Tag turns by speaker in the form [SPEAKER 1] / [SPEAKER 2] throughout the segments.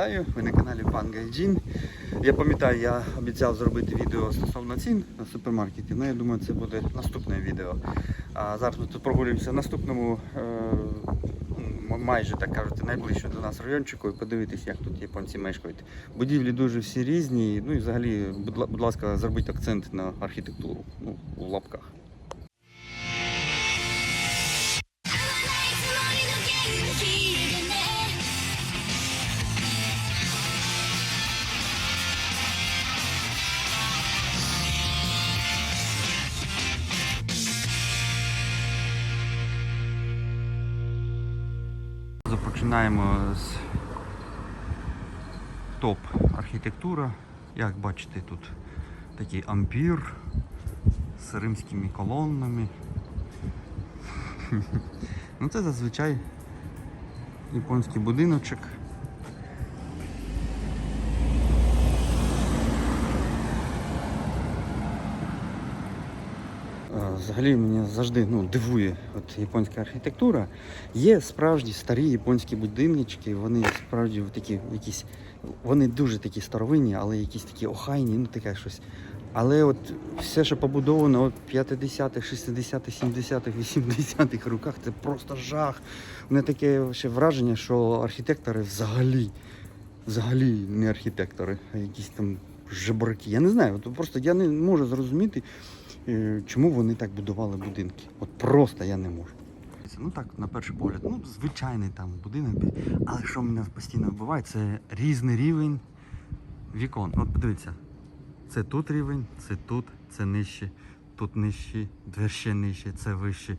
[SPEAKER 1] вітаю! Ви на каналі Пан Гайджін. Я пам'ятаю, я обіцяв зробити відео стосовно цін на супермаркеті. Ну, я думаю, це буде наступне відео. А зараз ми тут прогулюємося в наступному, е, майже так кажуть, найближче до нас райончику і подивитись, як тут японці мешкають. Будівлі дуже всі різні. Ну і взагалі, будь ласка, зробіть акцент на архітектуру. Ну, в лапках. Починаємо з топ архітектура. Як бачите, тут такий ампір з римськими колоннами. Ну це зазвичай японський будиночок. Е, Взагалі мене завжди ну, дивує от японська архітектура. Є справжні старі японські будиночки, вони справді такі якісь, вони дуже такі старовинні, але якісь такі охайні, ну таке щось. Але от все, що побудовано от 50-х, 60-х, 70-х, 80-х роках, це просто жах. У мене таке ще враження, що архітектори взагалі, взагалі не архітектори, а якісь там жебраки. Я не знаю, от просто я не можу зрозуміти, чому вони так будували будинки. От просто я не можу. Ну так, на перший погляд, ну звичайний там будинок, але що мене постійно вбиває, це різний рівень вікон. От подивіться, це тут рівень, це тут, це нижче, тут нижче, ще нижче, це вище.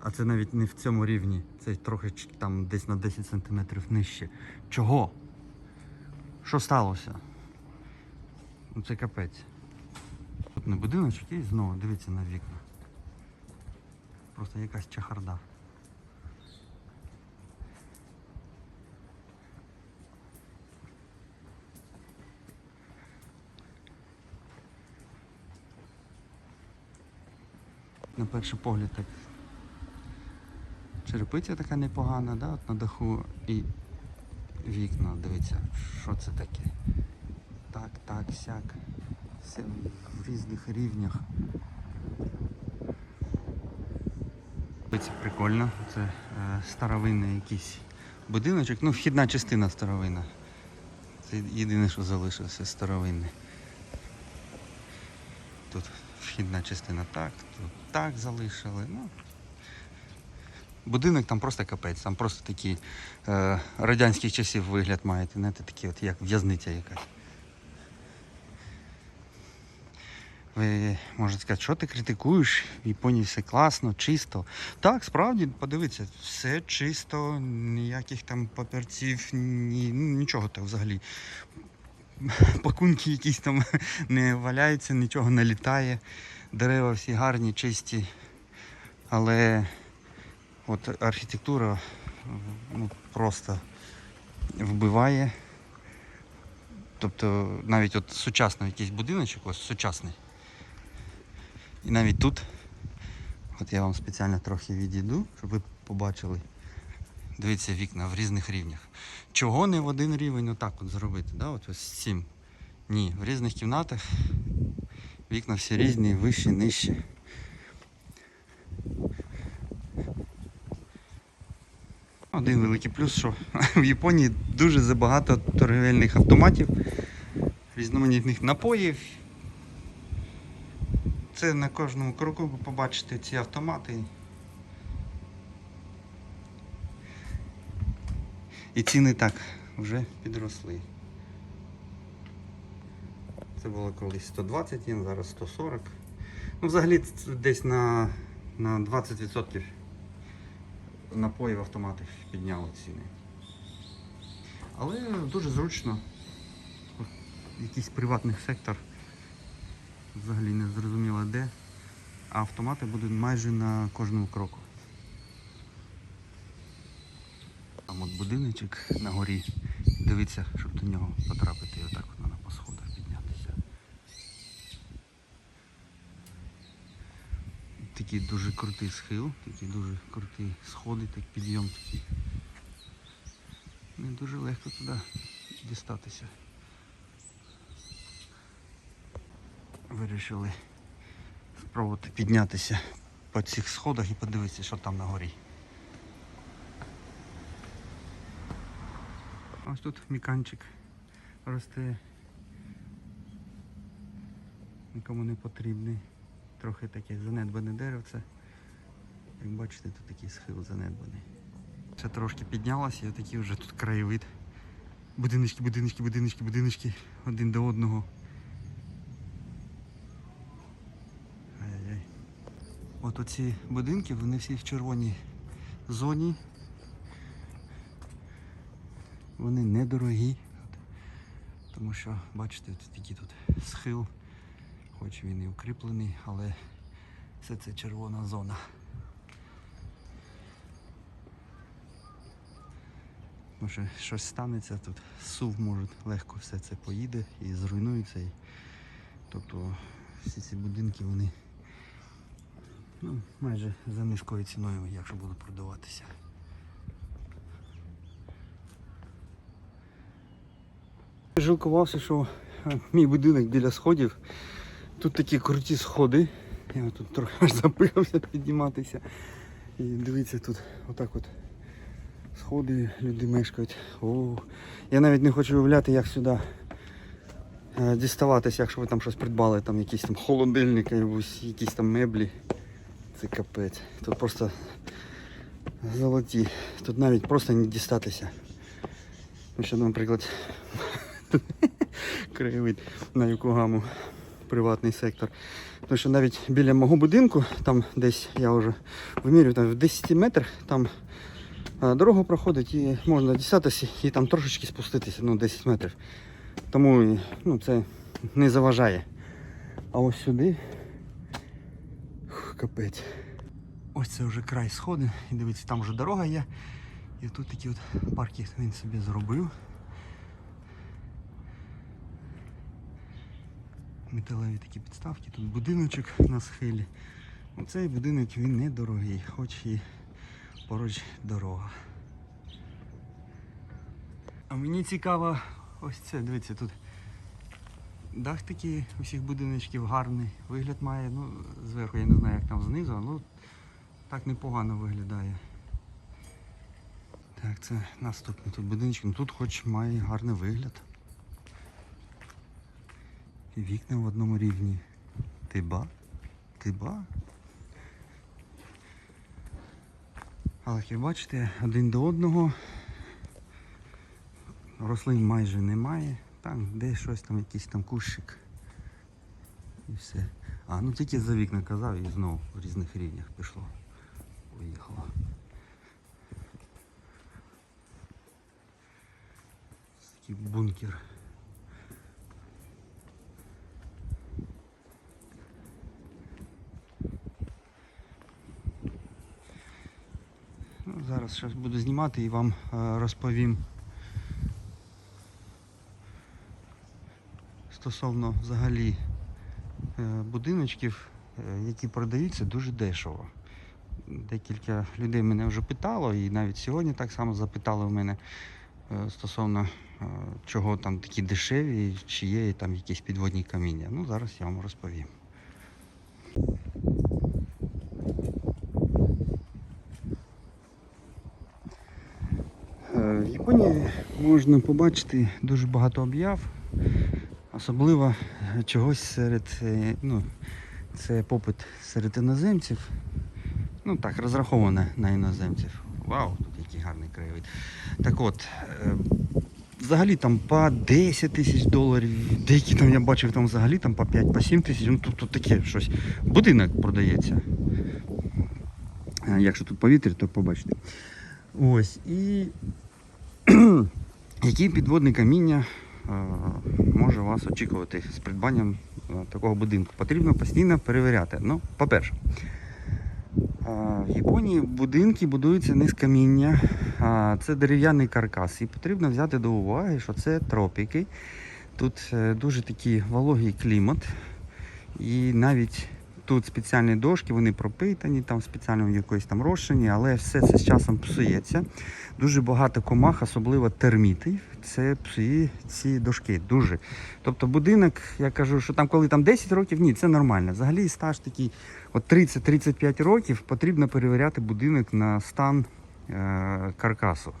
[SPEAKER 1] А це навіть не в цьому рівні, це трохи там десь на 10 сантиметрів нижче. Чого? Що сталося? Ну це капець. Не будиночок і знову дивіться на вікна. Просто якась чахарда. На перший погляд так. Черепиця така непогана, да? от на даху і вікна, дивіться, що це таке. Так, так, сяк. Все в різних рівнях. Це прикольно. Це е, старовинний якийсь будиночок. Ну, вхідна частина старовинна. Це єдине, що залишилося старовинне. Тут вхідна частина так, тут так залишили. Ну, будинок там просто капець, там просто такий е, радянських часів вигляд має, знаєте, такий от як в'язниця якась. Ви можете сказати, що ти критикуєш? В Японії все класно, чисто. Так, справді, подивіться, все чисто, ніяких там папірців, ні, ну, нічого так взагалі. Пакунки якісь там не валяються, нічого не літає. Дерева всі гарні, чисті. Але от архітектура ну, просто вбиває. Тобто навіть от сучасний якийсь будиночок, ось сучасний. І навіть тут, от я вам спеціально трохи відійду, щоб ви побачили. Дивіться вікна в різних рівнях. Чого не в один рівень отак от зробити? Да? От ось цим. Ні, в різних кімнатах вікна всі різні, вищі, нижчі. Один великий плюс, що в Японії дуже забагато торгівельних автоматів, різноманітних напоїв. Це на кожному кроку ви побачите ці автомати. І ціни так вже підросли. Це було колись 120 єн, зараз 140. Ну, взагалі десь на, на 20% напоїв автоматів підняли ціни. Але дуже зручно. Якийсь приватний сектор. Взагалі не зрозуміло де. А автомати будуть майже на кожному кроку. Там от будиночок на горі. Дивіться, щоб до нього потрапити і отак от надо по сходах піднятися. Такий дуже крутий схил, такі дуже круті сходи, так підйом такий. Не дуже легко туди дістатися. Вирішили спробувати піднятися по цих сходах і подивитися, що там на горі. Ось тут міканчик росте. Нікому не потрібний. Трохи таке занедбане деревце. Як бачите, тут такий схил занедбаний. Ще трошки піднялося і такий вже тут краєвид. Будиночки, будиночки, будиночки, будиночки один до одного. От оці будинки, вони всі в червоній зоні. Вони недорогі. Тому що, бачите, тут такий тут схил, хоч він і укріплений, але все це червона зона. Що щось станеться тут, сув може легко все це поїде і зруйнується. Тобто всі ці будинки вони ну, майже за низькою ціною, якщо будуть продаватися. Жалкувався, що е, мій будинок біля сходів. Тут такі круті сходи. Я тут трохи аж запихався підніматися. І дивіться, тут отак от сходи, люди мешкають. О, я навіть не хочу уявляти, як сюди е, діставатися, якщо ви там щось придбали, там якісь там холодильники, якісь там меблі. Це капець. Тут просто золоті. Тут навіть просто не дістатися. Ну, що, наприклад, краєвид на Юкогаму, приватний сектор. Тому що навіть біля мого будинку, там десь я вже вимірюю, там в 10 метрах, там дорога проходить і можна дістатися і там трошечки спуститися, ну 10 метрів. Тому ну, це не заважає. А ось сюди. Капець. Ось це вже край сходи. І дивіться, там вже дорога є. І тут такі от парки він собі зробив. Металеві такі підставки, тут будиночок на схилі. Оцей будинок він недорогий, хоч і поруч дорога. А мені цікаво ось це, дивіться, тут дах такий усіх будиночків гарний. Вигляд має, ну, зверху я не знаю, як там знизу, але так непогано виглядає. Так, це наступний тут будиночок. Ну, тут хоч має гарний вигляд. І вікна в одному рівні. Тиба? Тиба? Але як бачите, один до одного рослин майже немає. Там де щось там, якийсь там кущик. І все. А, ну тільки за вікна казав і знову в різних рівнях пішло. Поїхало. Такий бункер. Ну, зараз щось буду знімати і вам е, розповім стосовно взагалі е, будиночків, е, які продаються дуже дешево. Декілька людей мене вже питало, і навіть сьогодні так само запитали в мене е, стосовно чого там такі дешеві, чи є там якісь підводні каміння. Ну, зараз я вам розповім. В Японії можна побачити дуже багато об'яв, особливо чогось серед, е, ну, це попит серед іноземців. Ну так, розраховане на іноземців. Вау, тут який гарний краєвид. Так от, е, взагалі там по 10 тисяч доларів, деякі там я бачив там взагалі там по 5, по 7 тисяч, ну тут, тут таке щось. Будинок продається. Е, Якщо тут повітря, то побачите. Ось. І які підводні каміння може вас очікувати з придбанням е, такого будинку? Потрібно постійно перевіряти. Ну, по-перше, е, в Японії будинки будуються не з каміння, це дерев'яний каркас. І потрібно взяти до уваги, що це тропіки. Тут е, дуже такий вологий клімат. І навіть тут спеціальні дошки, вони пропитані там в спеціальному якоїсь там розчині, але все це з часом псується. Дуже багато комах, особливо термітів. Це псує ці дошки. Дуже. Тобто будинок, я кажу, що там, коли там 10 років, ні, це нормально. Взагалі стаж такий, от 30-35 років потрібно перевіряти будинок на стан е- каркасу.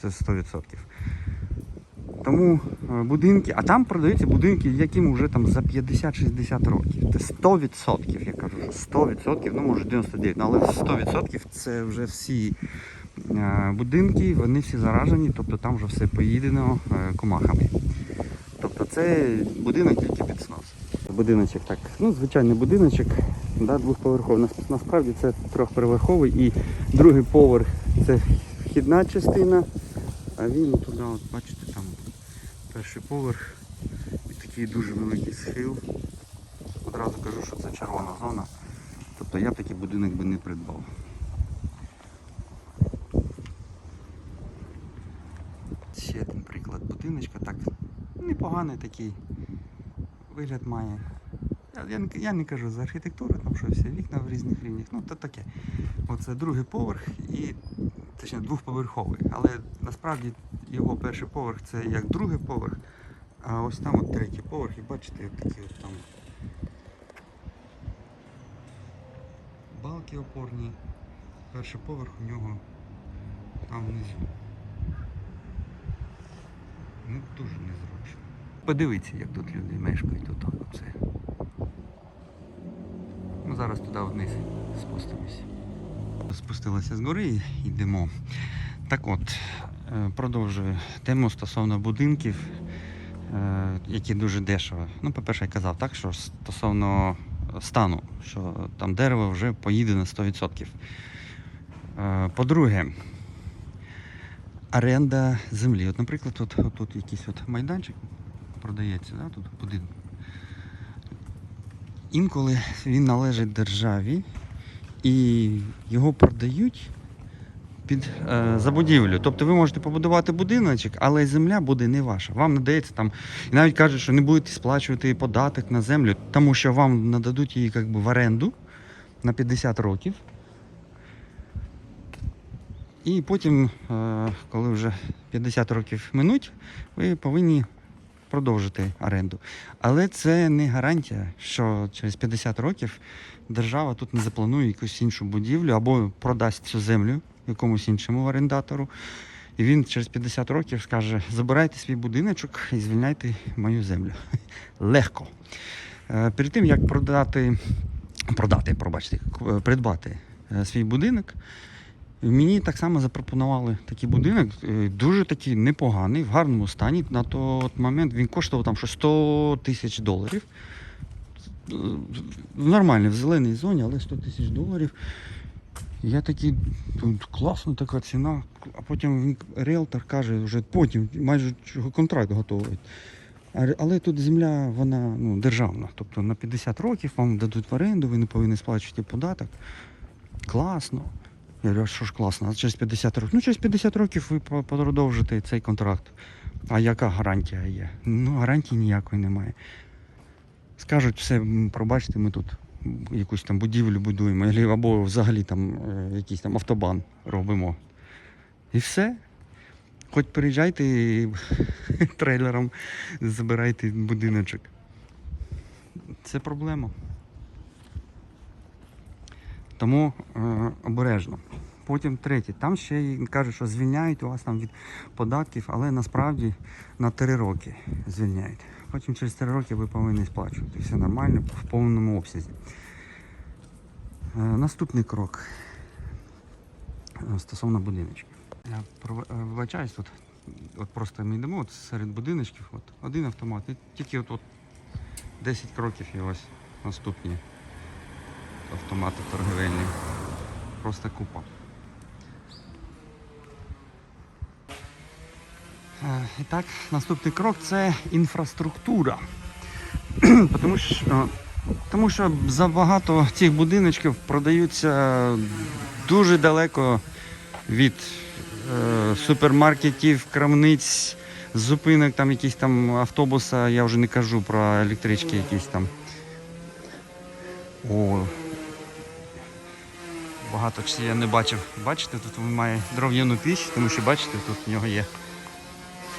[SPEAKER 1] Це 100%. Тому е, будинки, а там продаються будинки, яким вже там за 50-60 років. Це 100%, я кажу, 100%, ну може 99, ну, але 100% це вже всі е, будинки, вони всі заражені, тобто там вже все поїдено е, комахами. Тобто це будинок тільки під снос. Будиночок так, ну звичайний будиночок, да, двохповерховий. Нас- Насправді це трьохповерховий і другий поверх це вхідна частина, а він туди, от бачите, перший поверх і такий дуже великий схил. Одразу кажу, що це червона зона. Тобто я б такий будинок би не придбав. Ще один приклад будиночка, так непоганий такий вигляд має. Я, я, не, кажу за архітектуру, там що всі вікна в різних рівнях, ну то таке. Оце другий поверх і точніше двохповерховий. Але насправді його перший поверх це як другий поверх, а ось там от третій поверх, і бачите, такі от там балки опорні. Перший поверх у нього там внизу. Ну дуже незручно. Подивіться, як тут люди мешкають отак оце. Ми зараз туди вниз спустимося. Спустилися з гори і йдемо. Так от, продовжую тему стосовно будинків, е, які дуже дешево. Ну, по-перше, я казав так, що стосовно стану, що там дерево вже поїде на 100%. Е, По-друге, оренда землі. От, наприклад, от, тут якийсь от майданчик продається, да, тут будинок. Інколи він належить державі і його продають під е, забудівлю. Тобто ви можете побудувати будиночок, але земля буде не ваша. Вам надається там, і навіть кажуть, що не будете сплачувати податок на землю, тому що вам нададуть її як би, в оренду на 50 років. І потім, е, коли вже 50 років минуть, ви повинні продовжити оренду. Але це не гарантія, що через 50 років держава тут не запланує якусь іншу будівлю або продасть цю землю якомусь іншому орендатору. І він через 50 років скаже: забирайте свій будиночок і звільняйте мою землю. Легко. Е, Перед тим як продати, продати, пробачте, придбати е, свій будинок, Мені так само запропонували такий будинок, е, дуже такий непоганий, в гарному стані. На той момент він коштував там щось 100 тисяч доларів. Е, Нормально, в зеленій зоні, але 100 тисяч доларів. Я такий, «Ну, класна така ціна. А потім він, ріелтор каже, вже потім майже контракт готовий. Але тут земля, вона ну, державна. Тобто на 50 років вам дадуть в оренду, ви не повинні сплачувати податок. Класно. Я говорю, а що ж класно, а через 50 років. Ну, через 50 років ви продовжите цей контракт. А яка гарантія є? Ну, гарантії ніякої немає. Скажуть, все, пробачте, ми тут якусь там будівлю будуємо, або- взагалі там е, якийсь там автобан робимо. І все. Хоч приїжджайте трейлером забирайте будиночок. Це проблема. Тому е, обережно. Потім третє. Там ще кажуть, що звільняють вас там від податків, але насправді на 3 роки звільняють. Потім через 3 роки ви повинні сплачувати. Все нормально, в повному обсязі. Е, наступний крок е, стосовно будиночків. Е, вибачаюсь тут. От просто ми йдемо от серед будиночків, от один автомат, і тільки от, от 10 кроків і ось наступні автомати торговельні. Просто купа. Е, І так, наступний крок це інфраструктура. тому, що, тому що забагато цих будиночків продаються дуже далеко від е, супермаркетів, крамниць, зупинок, там якісь там автобуса, я вже не кажу про електрички якісь там. О, багато чи я не бачив. Бачите, тут він має дров'яну піч, тому що бачите, тут в нього є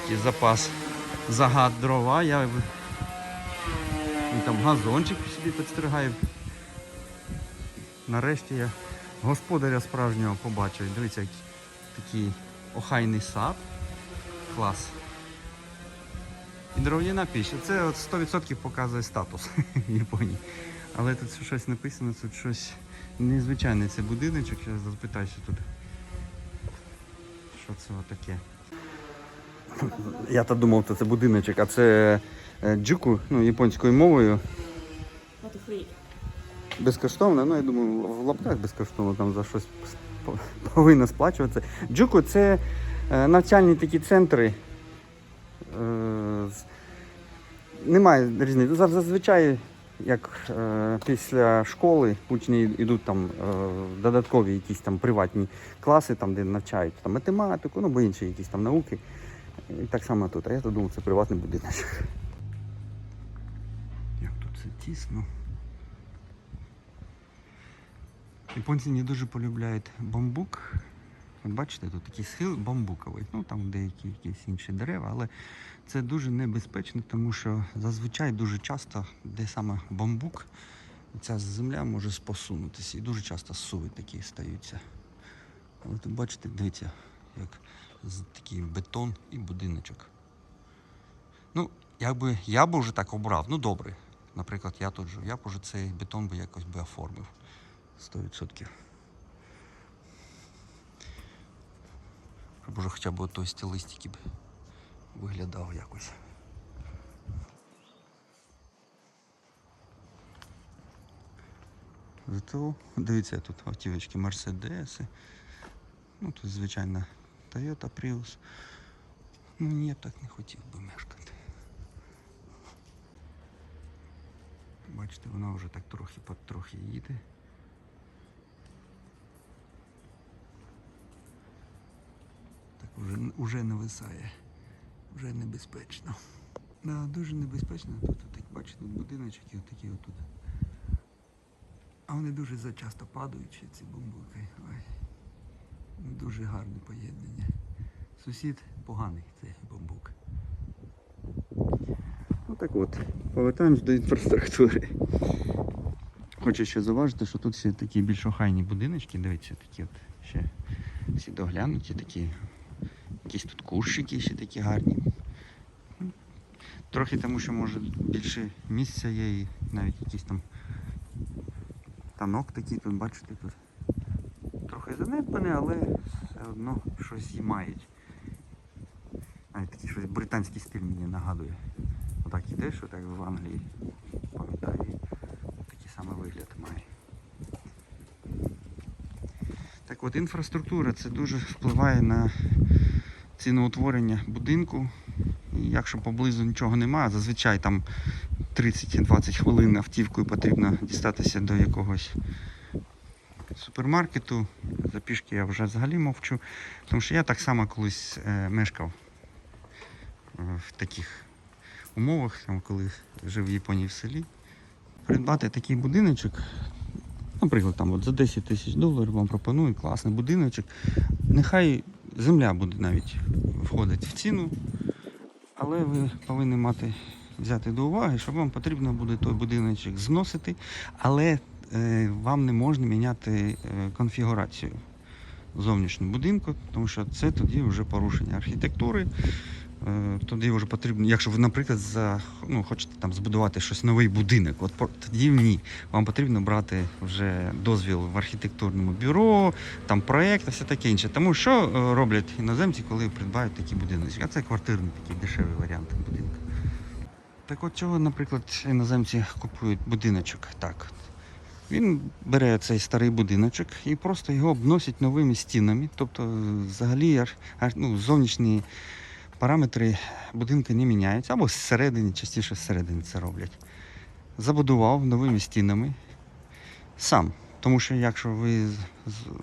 [SPEAKER 1] такий запас загад дрова. Я... в- там газончик собі підстригає. Нарешті я господаря справжнього побачив. Дивіться, який такий охайний сад. Клас. І дров'яна піч. Це от 100% показує статус Японії. Але тут щось написано, тут щось незвичайне. Це будиночок, я запитаюся тут. Що це таке? Я то думав, що це будиночок, а це е, джуку, ну, японською мовою. Безкоштовно, ну я думаю, в лапках безкоштовно там за щось повинно сплачуватися. Джуку це е, навчальні такі центри. Е, немає різниці. Зазвичай, як е, після школи учні йдуть там е, додаткові якісь там приватні класи, там, де навчають там, математику, ну або інші якісь там науки. І так само тут. А я то думав, це приватний будиночок. Як тут це тісно. Японці не дуже полюбляють бамбук. От бачите, тут такий схил бамбуковий. Ну там деякі якісь інші дерева, але це дуже небезпечно, тому що зазвичай дуже часто, де саме бамбук, ця земля може спосунутися. І дуже часто суви такі стаються. Але тут бачите, дивіться, як такий бетон і будиночок. Ну, якби я б вже так обрав, ну добре. Наприклад, я тут живу, я б уже цей бетон би якось би оформив. 100%. Щоб уже хоча б той стилистики б виглядав якось. Зато дивіться тут автівочки Мерседеси. Ну тут звичайно Toyota Prius. Ну ні, так не хотів би мешкати. Бачите, вона вже так трохи потрохи їде. Так вже, вже нависає. Вже небезпечно. Да, дуже небезпечно. Тут, так бачите, тут будиночки отакі отут. А вони дуже зачасто падають, ці бамбуки. Ой. Дуже гарне поєднання. Сусід поганий цей бамбук. Ну так от, повертаємось до інфраструктури. Хочу ще зауважити, що тут ще такі більш охайні будиночки, дивіться, такі от ще всі доглянуті, такі якісь тут курщики ще такі гарні. Ну, Трохи тому, що може більше місця є і навіть якісь там танок такий тут, бачите, тут трохи занедбаний, але все одно щось мають. Навіть такий щось британський стиль мені нагадує. Отак ідеш, отак в Англії, пам'ятаю, такий самий вигляд має. Так от інфраструктура це дуже впливає на ціноутворення будинку. І якщо поблизу нічого немає, зазвичай там 30-20 хвилин автівкою потрібно дістатися до якогось супермаркету. За пішки я вже взагалі мовчу. Тому що я так само колись е, мешкав е, в таких умовах, там, коли жив в Японії в селі. Придбати такий будиночок, наприклад, там от за 10 тисяч доларів вам пропонують класний будиночок. Нехай земля буде навіть входить в ціну, але ви повинні мати взяти до уваги, що вам потрібно буде той будиночок зносити, але вам не можна міняти е, конфігурацію зовнішнього будинку, тому що це тоді вже порушення архітектури. Е, Тоді вже потрібно, якщо ви, наприклад, за, ну, хочете там збудувати щось новий будинок, от тоді ні. Вам потрібно брати вже дозвіл в архітектурному бюро, там проєкт, все таке інше. Тому що е, роблять іноземці, коли придбають такі будиночки? А це квартирний такий дешевий варіант будинку. Так от чого, наприклад, іноземці купують будиночок? Так. Він бере цей старий будиночок і просто його обносить новими стінами. Тобто, взагалі, ну, зовнішні параметри будинку не міняються, або зсередині, частіше зсередині це роблять. Забудував новими стінами сам. Тому що якщо ви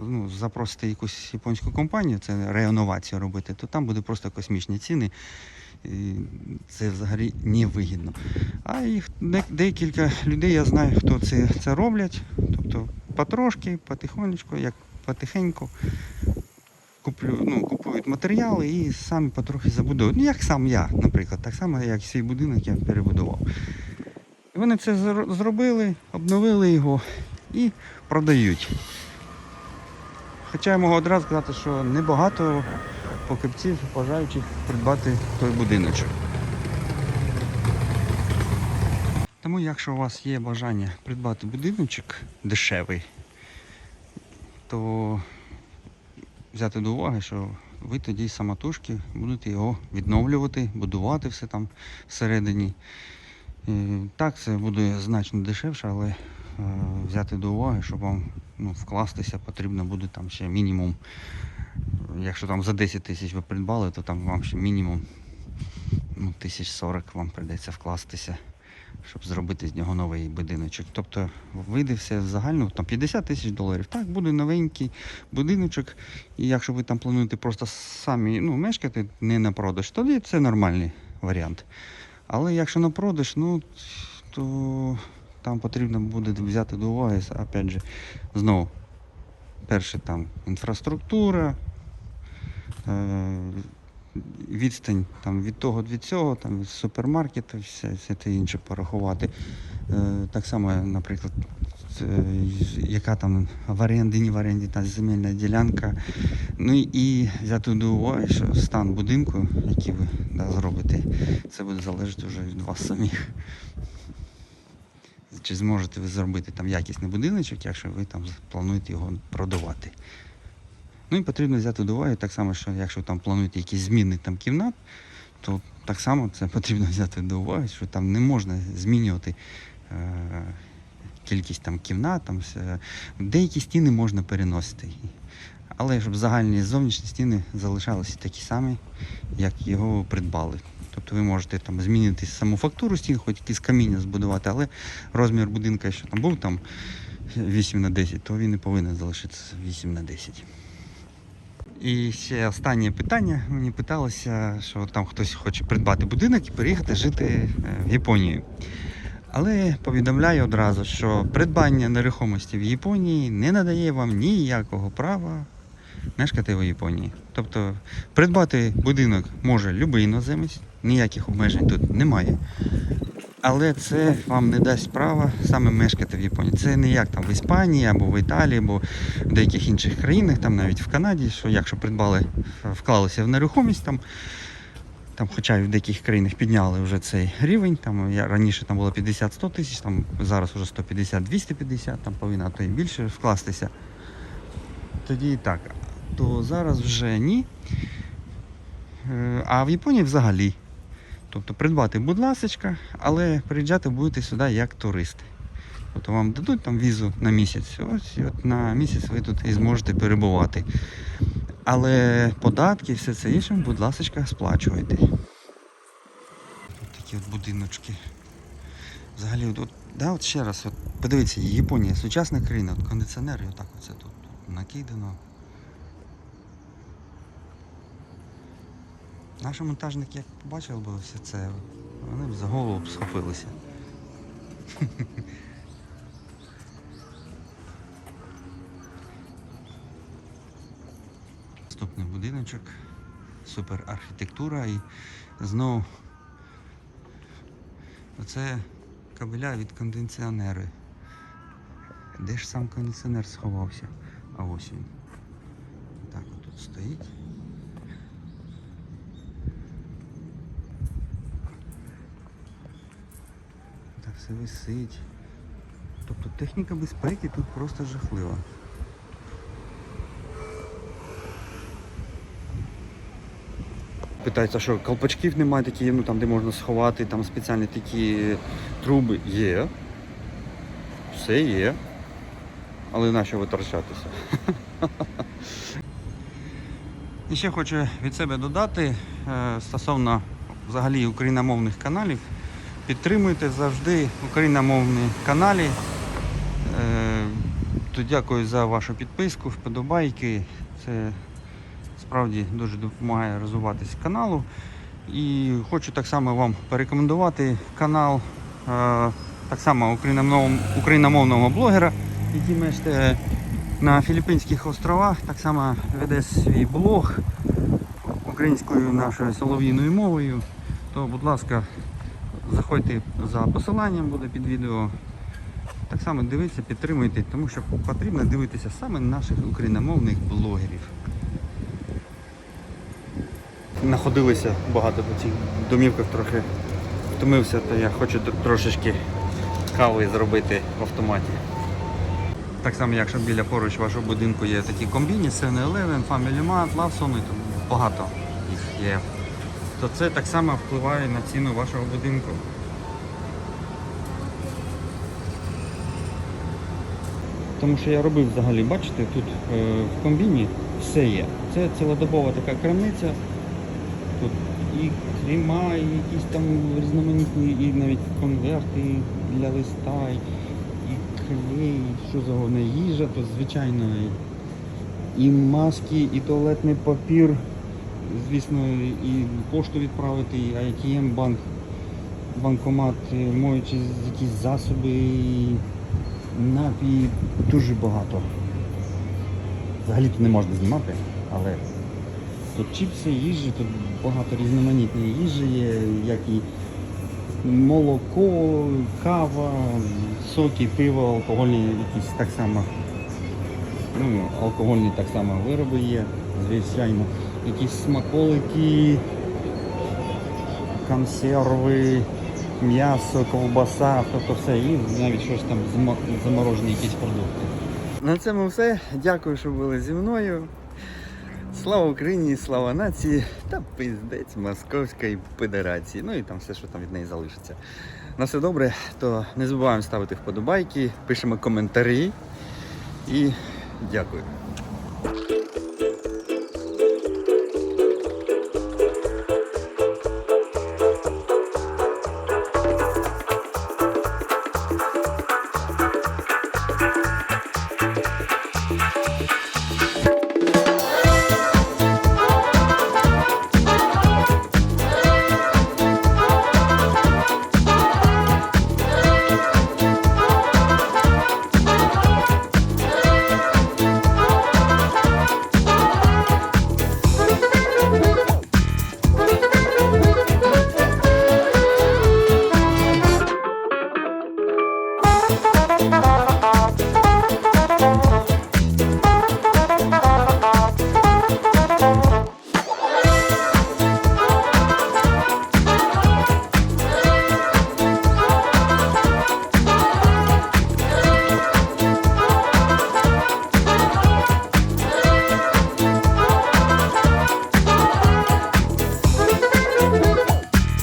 [SPEAKER 1] ну, запросите якусь японську компанію, це реновацію робити, то там буде просто космічні ціни. І це взагалі не вигідно. А їх декілька людей я знаю, хто це, це роблять. Тобто потрошки, потихонечку, як потихеньку куплю, ну, купують матеріали і самі потрохи забудовують. Ну, як сам я, наприклад, так само, як свій будинок я перебудував. І вони це зробили, обновили його і продають. Хоча я можу одразу сказати, що небагато покупців бажаючих придбати той будиночок. Тому, якщо у вас є бажання придбати будиночок дешевий, то взяти до уваги, що ви тоді самотужки будете його відновлювати, будувати все там всередині. Так, це буде значно дешевше, але е, взяти до уваги, щоб вам ну, вкластися, потрібно буде там ще мінімум. Якщо там за 10 тисяч ви придбали, то там вам ще мінімум ну, тисяч 40 вам прийдеться вкластися, щоб зробити з нього новий будиночок. Тобто вийде все в загальну там 50 тисяч доларів. Так, буде новенький будиночок. І якщо ви там плануєте просто самі ну, мешкати не на продаж, тоді це нормальний варіант. Але якщо на продаж, ну то там потрібно буде взяти до уваги, опять же, знову, перше там інфраструктура, е, відстань там, від того від цього, там, від супермаркету, все, все те інше порахувати. Е, так само, наприклад, яка там в оренді, не в оренді, та земельна ділянка. Ну і взяти до уваги, що стан будинку, який ви да, зробите, це буде залежати вже від вас самих. Чи зможете ви зробити там якісний будиночок, якщо ви там плануєте його продавати. Ну і потрібно взяти до уваги так само, що якщо там плануєте якісь зміни там кімнат, то так само це потрібно взяти до уваги, що там не можна змінювати е, кількість там кімнат, там все. деякі стіни можна переносити. Але щоб загальні зовнішні стіни залишалися такі самі, як його придбали. Тобто ви можете там змінити саму фактуру стін, хоч якісь каміння збудувати, але розмір будинка, що там був там 8 на 10, то він не повинен залишитися 8 на 10. І ще останнє питання. Мені питалося, що там хтось хоче придбати будинок і переїхати жити е, в Японію. Але повідомляю одразу, що придбання нерухомості в Японії не надає вам ніякого права мешкати в Японії. Тобто придбати будинок може будь-який іноземець, ніяких обмежень тут немає. Але це вам не дасть права саме мешкати в Японії. Це не як там в Іспанії або в Італії, або в деяких інших країнах, там навіть в Канаді, що якщо придбали, вклалися в нерухомість, там, там, хоча й в деяких країнах підняли вже цей рівень. Там я раніше там було 50-100 тисяч, там зараз вже 150-250, там повинна то і більше вкластися. Тоді і так. То зараз вже ні. Е, А в Японії взагалі. Тобто придбати, будь ласочка, але приїжджати будете сюди як туристи. Тобто вам дадуть там візу на місяць. Ось і от на місяць ви тут і зможете перебувати. Але податки, все це інше, будь ласочка, сплачуйте. Такі от будиночки. Взагалі, от, да, от ще раз, от, подивіться, Японія, сучасна країна, от кондиціонери, отак оце тут накидано. Наші монтажники, як побачили б все це, вони б за голову б схопилися. Наступний будиночок, супер архітектура і знову оце кабеля від кондиціонери. Де ж сам кондиціонер сховався? А ось він. Так от тут стоїть. Так все висить. Тобто техніка безпеки тут просто жахлива. Питається, що колпачків немає такі, ну там де можна сховати, там спеціальні такі труби є. Все є. Але нащо витрачатися? І ще хочу від себе додати е, стосовно взагалі україномовних каналів. Підтримуйте завжди україномовні каналі. Е, То дякую за вашу підписку, вподобайки. Це справді дуже допомагає розвиватися каналу. І хочу так само вам порекомендувати канал е, так само україномовного, блогера, який мешкає на Філіппінських островах, так само веде свій блог українською нашою солов'їною мовою. То, будь ласка, заходьте за посиланням, буде під відео. Так само дивіться, підтримуйте, тому що потрібно дивитися саме наших україномовних блогерів. Знаходилися багато по цих домівках трохи втомився, то я хочу трошечки кави зробити в автоматі. Так само, якщо біля поруч вашого будинку є такі комбіні, 7-Eleven, Family Mart, Lawson, і багато їх є, то це так само впливає на ціну вашого будинку. Тому що я робив взагалі, бачите, тут е, в комбіні все є. Це цілодобова така крамниця. Тут і крема, і якісь там різноманітні, і навіть конверти для листа, і, клей, і що завгодно. Їжа, то звичайно. І маски, і туалетний папір, звісно, і пошту відправити, і ATM, банк, банкомат, е, моючі якісь засоби, і напій, дуже багато. Взагалі тут не можна знімати, але Тут чіпси, їжі, тут багато різноманітної їжі є, як і молоко, кава, соки, пиво, алкогольні якісь так само. Ну, алкогольні так само вироби є, звичайно. Якісь смаколики, консерви, м'ясо, ковбаса, тобто все, і навіть щось там заморожені якісь продукти. На цьому все. Дякую, що були зі мною. Слава Україні, слава нації та пиздець Московської Федерації. Ну і там все, що там від неї залишиться. На все добре, то не забуваємо ставити вподобайки, пишемо коментарі і дякую.